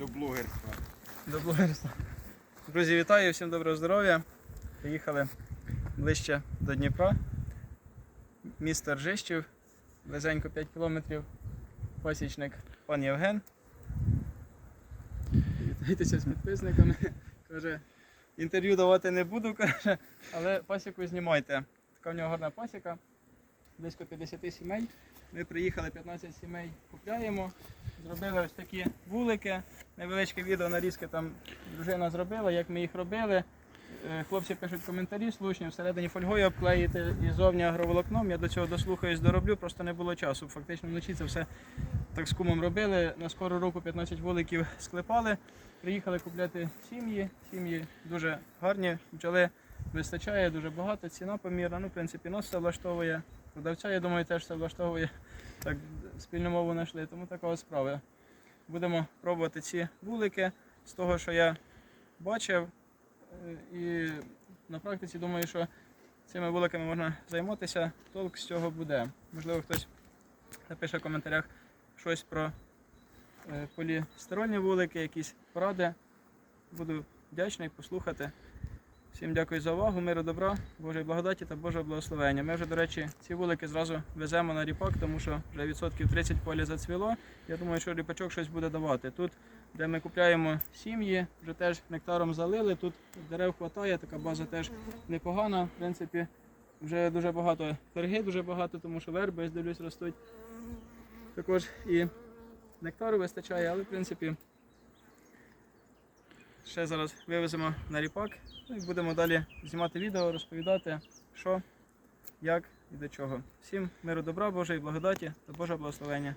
до блогерства. До блогерства. Друзі, вітаю, всім доброго здоров'я. Приїхали ближче до Дніпра. Місто Ржищів, близенько 5 кілометрів. Пасічник пан Євген. Вітайтеся з підписниками. Каже, інтерв'ю давати не буду, каже, але пасіку знімайте. Така в нього гарна пасіка. Близько 50 сімей. Ми приїхали 15 сімей, купляємо. Зробили ось такі вулики. Невеличке відео нарізки там дружина зробила, як ми їх робили. Е, Хлопці пишуть коментарі слушні, всередині фольгою обклеїти і зовні агроволокном. Я до цього дослухаюсь, дороблю, просто не було часу. Фактично вночі це все так з кумом робили. На скору руку 15 вуликів склепали. Приїхали купляти сім'ї. Сім'ї дуже гарні, бджоли вистачає, дуже багато, ціна помірна. Ну, в принципі, нас все влаштовує. Продавця, я думаю, теж все влаштовує. Так, спільну мову знайшли. Тому така ось справа. Будемо пробувати ці вулики з того, що я бачив. Е, І на практиці думаю, що цими вуликами можна займатися. Толк з цього буде. Можливо, хтось напише в коментарях щось про е, полістирольні вулики, якісь поради. Буду вдячний послухати. Всім дякую за увагу, миру, добра, Божої благодаті та Божого благословення. Ми вже, до речі, ці вулики зразу веземо на ріпак, тому що вже відсотків 30 поля зацвіло. Я думаю, що ріпачок щось буде давати. Тут, де ми купляємо сім'ї, вже теж нектаром залили. Тут дерев вистачає, така база теж непогана. В принципі, вже дуже багато перги, дуже багато, тому що верби, я дивлюсь, ростуть. Також і нектару вистачає, але в принципі. Ще зараз вивеземо на ріпак ну і будемо далі знімати відео, розповідати, що, як і до чого. Всім миру добра, Божої благодаті та Божого благословення.